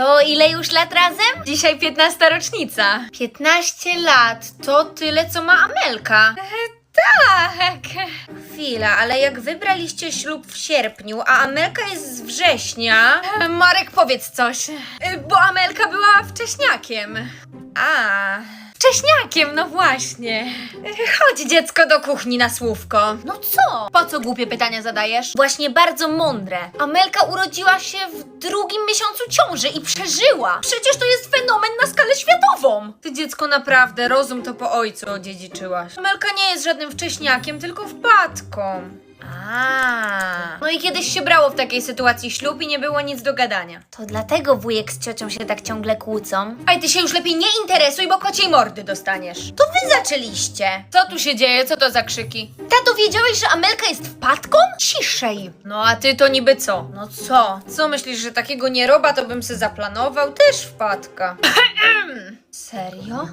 To ile już lat razem? Dzisiaj 15 rocznica. 15 lat to tyle, co ma Amelka. Tak. Chwila, ale jak wybraliście ślub w sierpniu, a Amelka jest z września. Marek, powiedz coś. Bo Amelka była wcześniakiem. A. Wcześniakiem, no właśnie. Chodź dziecko do kuchni na słówko. No co? Po co głupie pytania zadajesz? Właśnie bardzo mądre. Amelka urodziła się w drugim miesiącu ciąży i przeżyła. Przecież to jest fenomen na skalę światową. Ty dziecko naprawdę, rozum to po ojcu odziedziczyłaś. Amelka nie jest żadnym wcześniakiem, tylko wpadką. A. I kiedyś się brało w takiej sytuacji ślub i nie było nic do gadania. To dlatego wujek z ciocią się tak ciągle kłócą. Aj, ty się już lepiej nie interesuj, bo kociej mordy dostaniesz. To wy zaczęliście. Co tu się dzieje? Co to za krzyki? Tato, wiedziałeś, że Amelka jest wpadką? Ciszej. No a ty to niby co? No co? Co myślisz, że takiego nie roba to bym se zaplanował? Też wpadka. Serio?